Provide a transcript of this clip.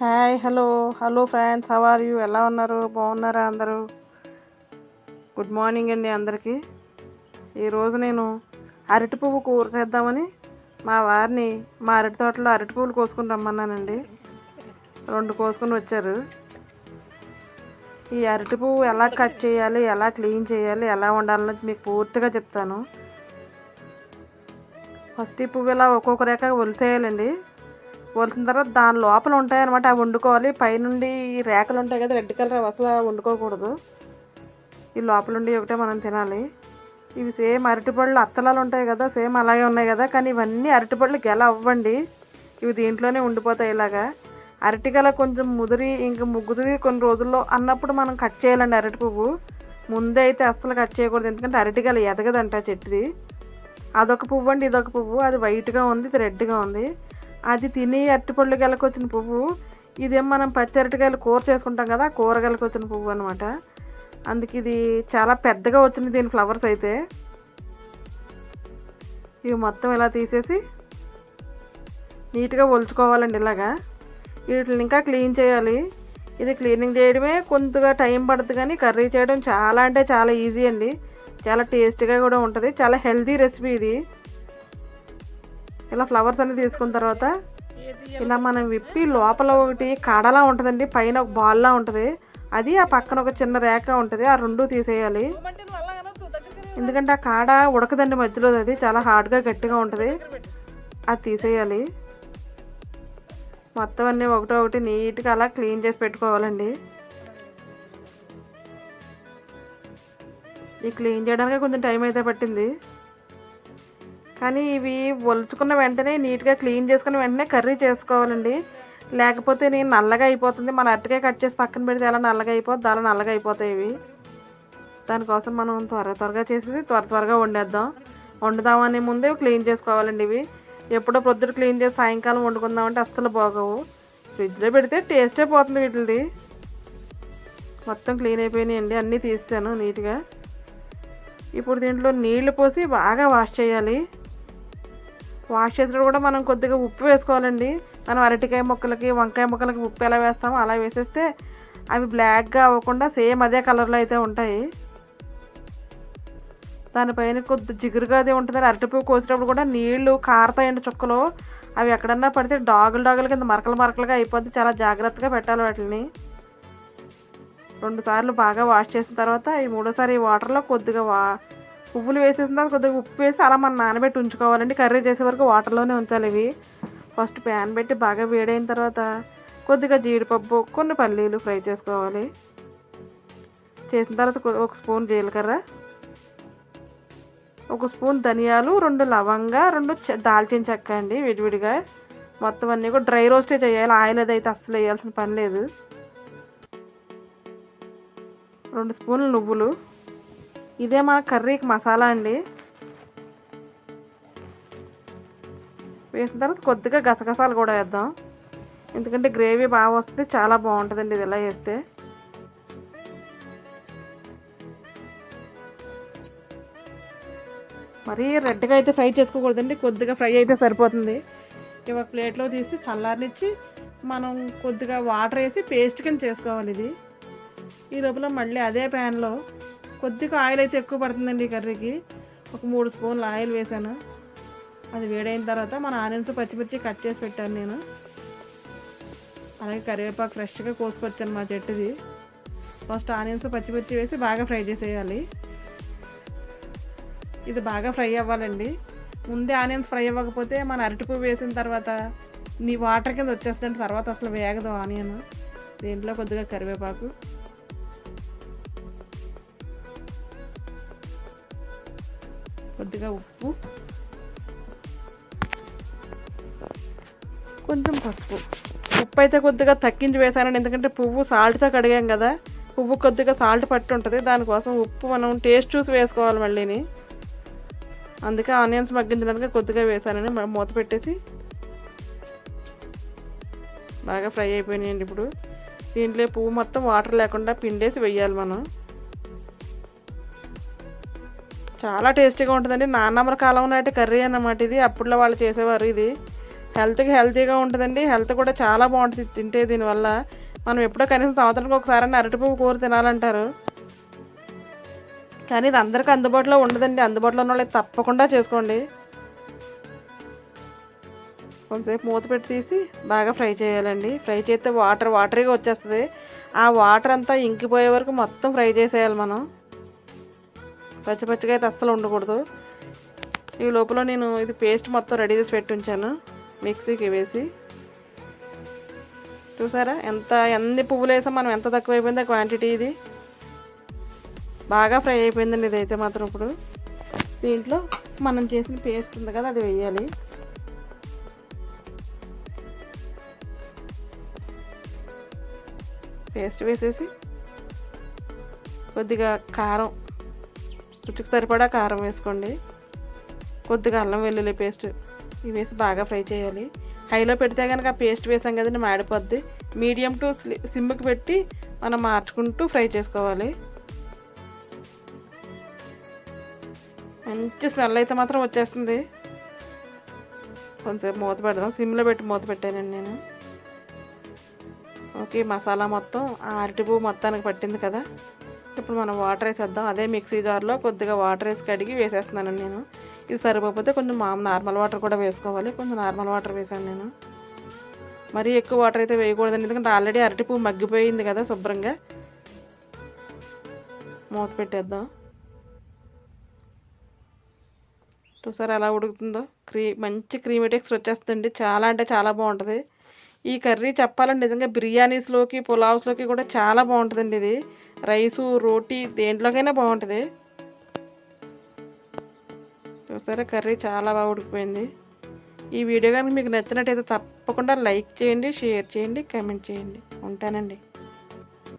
Hi hello. Hello friends how are you? ఎలా ఉన్నారు? బాగున్నారా అందరూ? గుడ్ మార్నింగ్ అండి అందరికీ. ఈరోజు నేను అరటి పువ్వు కూర చేద్దామని మా వారిని మా అరటి తోటలో అరటి పువ్వులు కోసుకుని రమ్మన్నానండి. రెండు కోసుకుని వచ్చారు. ఈ అరటి పువ్వు ఎలా కట్ చేయాలి ఎలా క్లీన్ చేయాలి ఎలా ఉండాలన్నది మీకు పూర్తిగా చెప్తాను. ఫస్ట్ ఈ పువ్వు ఇలా ఒక్కొక్క రేఖ ఒలిసేయాలండి వలిసిన తర్వాత దాని లోపల ఉంటాయి అనమాట అవి వండుకోవాలి. పైనుండి రేకలు ఉంటాయి కదా రెడ్ కలర్ అసలు వండుకోకూడదు. ఈ లోపల ఉండి ఒకటే మనం తినాలి. ఇవి సేమ్ అరటిపళ్ళు అత్తలాలు ఉంటాయి కదా సేమ్ అలాగే ఉన్నాయి కదా కానీ ఇవన్నీ అరటిపళ్ళు గెల అవ్వండి? ఇవి దీంట్లోనే ఉండిపోతాయి ఇలాగా. అరటిగల కొంచెం ముదిరి ఇంక ముగ్గుతుంది కొన్ని రోజుల్లో అన్నప్పుడు మనం కట్ చేయాలండి అరటి పువ్వు. ముందే అయితే అస్సలు కట్ చేయకూడదు. ఎందుకంటే అరటిగల ఎదగదంట చెట్టుది. అదొక పువ్వు అండి ఇదొక పువ్వు. అది వైట్గా ఉంది ఇది రెడ్గా ఉంది. అది తిని అరటిపళ్ళు గెలకొచ్చిన పువ్వు. ఇదేం మనం పచ్చి అరటికాయలు కూర చేసుకుంటాం కదా కూర గెలకొచ్చిన వచ్చిన పువ్వు అనమాట అందుకు ఇది చాలా పెద్దగా వచ్చింది దీని ఫ్లవర్స్ అయితే. ఇవి మొత్తం ఇలా తీసేసి నీట్గా ఒలుచుకోవాలండి ఇలాగా. వీటిని ఇంకా క్లీన్ చేయాలి. ఇది క్లీనింగ్ చేయడమే కొంతగా టైం పడుతుంది కానీ కర్రీ చేయడం చాలా అంటే చాలా ఈజీ అండి. చాలా టేస్టీగా కూడా ఉంటుంది. చాలా హెల్తీ రెసిపీ ఇది. ఇలా ఫ్లవర్స్ అన్ని తీసుకున్న తర్వాత ఇలా మనం విప్పి లోపల ఒకటి కాడలా ఉంటుందండి పైన ఒక బాల్లా ఉంటుంది. అది ఆ పక్కన ఒక చిన్న రేఖ ఉంటుంది ఆ రెండు తీసేయాలి. ఎందుకంటే ఆ కాడ ఉడకదండి మధ్యలో అది చాలా హార్డ్గా గట్టిగా ఉంటుంది. అది తీసేయాలి. మొత్తం అన్నీ ఒకటో ఒకటి నీట్గా అలా క్లీన్ చేసి పెట్టుకోవాలండి. ఈ క్లీన్ చేయడానికి కొంచెం టైం అయితే పట్టింది. కానీ ఇవి ఒలుచుకున్న వెంటనే నీట్గా క్లీన్ చేసుకున్న వెంటనే కర్రీ చేసుకోవాలండి. లేకపోతే నేను నల్లగా అయిపోతుంది. మన అరటికాయ కట్ చేసి పక్కన పెడితే అలా నల్లగా అయిపోద్ది అలా నల్లగా అయిపోతాయి ఇవి. దానికోసం మనం త్వర త్వరగా చేసేసి త్వర త్వరగా వండేద్దాం. వండుదామనే ముందే క్లీన్ చేసుకోవాలండి ఇవి. ఎప్పుడో ప్రొద్దున క్లీన్ చేసి సాయంకాలం వండుకుందామంటే అస్సలు బాగోవు. ఫ్రిడ్జ్లో పెడితే టేస్టే పోతుంది వీటిది మొత్తం క్లీన్ అయిపోయినాయండి. అన్నీ తీసాను నీట్గా. ఇప్పుడు దీంట్లో నీళ్ళు పోసి బాగా వాష్ చేయాలి. వాష్ చేసినప్పుడు కూడా మనం కొద్దిగా ఉప్పు వేసుకోవాలండి. మనం అరటికాయ ముక్కలకి వంకాయ ముక్కలకి ఉప్పు ఎలా వేస్తామో అలా వేసేస్తే అవి బ్లాక్గా అవ్వకుండా సేమ్ అదే కలర్లో అయితే ఉంటాయి. దానిపైన కొద్ది జిగురుగా అది ఉంటుంది అరటిపువ్వు కోసినప్పుడు కూడా నీళ్ళు కారతాయండి చుక్కలు. అవి ఎక్కడన్నా పడితే డాగులు డాగుల కింద మరకలు మరకలుగా అయిపోద్ది. చాలా జాగ్రత్తగా పెట్టాలి వాటిని రెండు సార్లు బాగా వాష్ చేసిన తర్వాత ఈ మూడోసారి ఈ వాటర్లో కొద్దిగా వా పువ్వులు వేసేసిన తర్వాత కొద్దిగా ఉప్పు వేసి అలా మనం నానబెట్టి ఉంచుకోవాలండి. కర్రీ చేసే వరకు వాటర్లోనే ఉంచాలి ఇవి. ఫస్ట్ ప్యాన్ పెట్టి బాగా వేడైన తర్వాత కొద్దిగా జీడిపప్పు కొన్ని పల్లీలు ఫ్రై చేసుకోవాలి. చేసిన తర్వాత ఒక స్పూన్ జీలకర్ర ఒక స్పూన్ ధనియాలు రెండు లవంగా రెండు దాల్చిన చెక్క అండి విడివిడిగా. మొత్తం అన్నీ కూడా డ్రై రోస్టే చేయాలి. ఆయిల్ అది అయితే అస్సలు వేయాల్సిన పని లేదు. రెండు స్పూన్లు నువ్వులు. ఇదే మన కర్రీకి మసాలా అండి. వేసిన తర్వాత కొద్దిగా గసగసాలు కూడా వేద్దాం. ఎందుకంటే గ్రేవీ బాగా వస్తుంది చాలా బాగుంటుందండి ఇది ఇలా వేస్తే మరీ రెడ్గా అయితే ఫ్రై చేసుకోకూడదండి కొద్దిగా ఫ్రై అయితే సరిపోతుంది. ఇవి ఒక ప్లేట్లో తీసి చల్లారనిచ్చి మనం కొద్దిగా వాటర్ వేసి పేస్ట్ కింద చేసుకోవాలి ఇది. ఈ లోపల మళ్ళీ అదే ప్యాన్లో కొద్దిగా ఆయిల్ అయితే ఎక్కువ పడుతుందండి ఈ కర్రీకి. ఒక మూడు స్పూన్లు ఆయిల్ వేసాను. అది వేడైన తర్వాత మన ఆనియన్స్ పచ్చిమిర్చి కట్ చేసి పెట్టాను నేను. అలాగే కరివేపాకు ఫ్రెష్గా కోసుకొచ్చాను మా చెట్టుది. ఫస్ట్ ఆనియన్స్ పచ్చిమిర్చి వేసి బాగా ఫ్రై చేసేయాలి. ఇది బాగా ఫ్రై అవ్వాలండి. ముందే ఆనియన్స్ ఫ్రై అవ్వకపోతే మన అరటిపువ్వు వేసిన తర్వాత నీ వాటర్ కింద వచ్చేస్తుంది తర్వాత అసలు వేగదు ఆనియన్. దీంట్లో కొద్దిగా కరివేపాకు. కొద్దిగా ఉప్పు. కొంచెం పసుపు. ఉప్పు అయితే కొద్దిగా తగ్గించి వేసానండి. ఎందుకంటే పువ్వు సాల్ట్తో కడిగాం కదా. పువ్వు కొద్దిగా సాల్ట్ పట్టి ఉంటుంది. దానికోసం ఉప్పు మనం టేస్ట్ చూసి వేసుకోవాలి మళ్ళీని. అందుకే ఆనియన్స్ మగ్గించడానికి కొద్దిగా వేసానండి. మూత పెట్టేసి. బాగా ఫ్రై అయిపోయినాయండి ఇప్పుడు. దీంట్లో పువ్వు మొత్తం వాటర్ లేకుండా పిండేసి వెయ్యాలి మనం. చాలా టేస్టీగా ఉంటుందండి. నాన్నమ్మల కాలం నాటి కర్రీ అన్నమాట ఇది. అప్పుడులో వాళ్ళు చేసేవారు ఇది. హెల్త్కి హెల్తీగా ఉంటుందండి. హెల్త్ కూడా చాలా బాగుంటుంది తింటే దీనివల్ల. మనం ఎప్పుడో కనీసం సంవత్సరానికి ఒకసారి అరటిపువ్వు కూర తినాలంటారు. కానీ ఇది అందరికీ అందుబాటులో ఉండదండి. అందుబాటులో ఉన్న వాళ్ళు తప్పకుండా చేసుకోండి. కొంచెంసేపు మూత పెట్టి తీసి బాగా ఫ్రై చేయాలండి. ఫ్రై చేస్తే వాటర్ వాటరీగా వచ్చేస్తుంది. ఆ వాటర్ అంతా ఇంకిపోయే వరకు మొత్తం ఫ్రై చేసేయాలి మనం. పచ్చి పచ్చిగా అయితే అస్సలు ఉండకూడదు. ఈ లోపల నేను ఇది పేస్ట్ మొత్తం రెడీ చేసి పెట్టి ఉంచాను. మిక్సీకి వేసి. చూసారా? ఎంత ఎన్ని పువ్వులు వేసాం మనం? ఎంత తక్కువ అయిపోయిందో క్వాంటిటీ ఇది. బాగా ఫ్రై అయిపోయిందండి ఇదైతే మాత్రం ఇప్పుడు. దీంట్లో మనం చేసిన పేస్ట్ ఉంది కదా అది వేయాలి. పేస్ట్ వేసేసి కొద్దిగా కారం రుచికి సరిపడా కారం వేసుకోండి. కొద్దిగా అల్లం వెల్లుల్లి పేస్ట్ ఇవి వేసి బాగా ఫ్రై చేయాలి. హైలో పెడితే కనుక ఆ పేస్ట్ వేసాం కదండి మాడిపోద్ది. మీడియం టు సిమ్కి పెట్టి మనం మార్చుకుంటూ ఫ్రై చేసుకోవాలి. మంచి స్మెల్ అయితే మాత్రం వచ్చేస్తుంది. కొంచెం మూత పెడదాం. సిమ్లో పెట్టి మూత పెట్టానండి నేను. ఓకే మసాలా మొత్తం ఆ అరటి పువ్వు మొత్తానికి పట్టింది కదా. ఇప్పుడు మనం వాటర్ వేసేద్దాం అదే మిక్సీ జార్లో కొద్దిగా వాటర్ వేసి కడిగి వేసేస్తున్నాను నేను. ఇది సరిపోతే కొంచెం మామూలు నార్మల్ వాటర్ కూడా వేసుకోవాలి. కొంచెం నార్మల్ వాటర్ వేసాను నేను. మరీ ఎక్కువ వాటర్ అయితే వేయకూడదండి. ఎందుకంటే ఆల్రెడీ అరటి పువ్వు మగ్గిపోయింది కదా శుభ్రంగా. మూత పెట్టేద్దాం. చూసారా ఎలా ఉడుకుతుందో? క్రీ మంచి క్రీమీ టెక్స్చర్ వచ్చేస్తుంది చాలా అంటే చాలా బాగుంటుంది. ఈ కర్రీ చెప్పాలంటే నిజంగా బిర్యానీస్లోకి పులావ్స్లోకి కూడా చాలా బాగుంటుందండి ఇది. రైసు రోటీ దేంట్లోకైనా బాగుంటుంది. చూసారా కర్రీ చాలా బాగా ఉడికిపోయింది. ఈ వీడియో కనుక మీకు నచ్చినట్టయితే తప్పకుండా లైక్ చేయండి షేర్ చేయండి కమెంట్ చేయండి. ఉంటానండి.